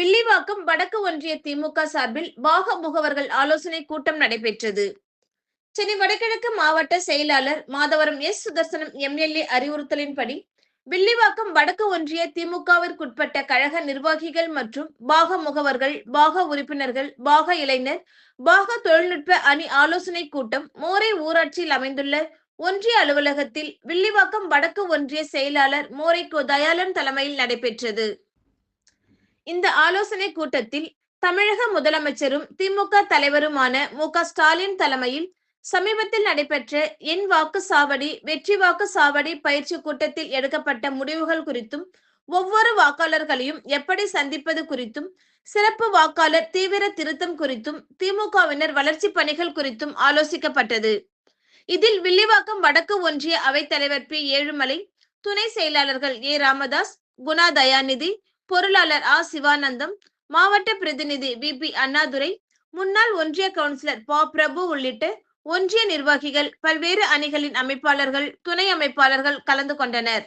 வில்லிவாக்கம் வடக்கு ஒன்றிய திமுக சார்பில் பாக முகவர்கள் ஆலோசனை கூட்டம் நடைபெற்றது. சென்னை வடகிழக்கு மாவட்ட செயலாளர் மாதவரம் எஸ். சுதர்சனம் எம்எல்ஏ அறிவுறுத்தலின்படி வில்லிவாக்கம் வடக்கு ஒன்றிய திமுகவிற்குட்பட்ட கழக நிர்வாகிகள் மற்றும் பாக முகவர்கள் பாக உறுப்பினர்கள் பாக இளைஞர் பாக தொழில்நுட்ப அணி ஆலோசனை கூட்டம் மோரை ஊராட்சியில் அமைந்துள்ள ஒன்றிய அலுவலகத்தில் வில்லிவாக்கம் வடக்கு ஒன்றிய செயலாளர் மோரை கோ தயாளன் தலைமையில் நடைபெற்றது. இந்த ஆலோசனை கூட்டத்தில் தமிழக முதலமைச்சரும் திமுக தலைவருமான மு ஸ்டாலின் தலைமையில் சமீபத்தில் நடைபெற்ற என் வாக்கு சாவடி வெற்றி வாக்கு சாவடி பயிற்சி கூட்டத்தில் எடுக்கப்பட்ட முடிவுகள் குறித்தும் ஒவ்வொரு வாக்காளர்களையும் எப்படி சந்திப்பது குறித்தும் சிறப்பு வாக்காளர் தீவிர திருத்தம் குறித்தும் திமுகவினர் வளர்ச்சி பணிகள் குறித்தும் ஆலோசிக்கப்பட்டது. இதில் வில்லிவாக்கம் வடக்கு ஒன்றிய அவைத்தலைவர் பி. ஏழுமலை துணை செயலாளர்கள் ஏ. ராமதாஸ் குணா தயாநிதி பொருளாளர் ஆ சிவானந்தம் மாவட்ட பிரதிநிதி வி பி அண்ணாதுரை முன்னாள் ஒன்றிய கவுன்சிலர் பா பிரபு உள்ளிட்ட ஒன்றிய நிர்வாகிகள் பல்வேறு அணிகளின் அமைப்பாளர்கள் துணை அமைப்பாளர்கள் கலந்து கொண்டனர்.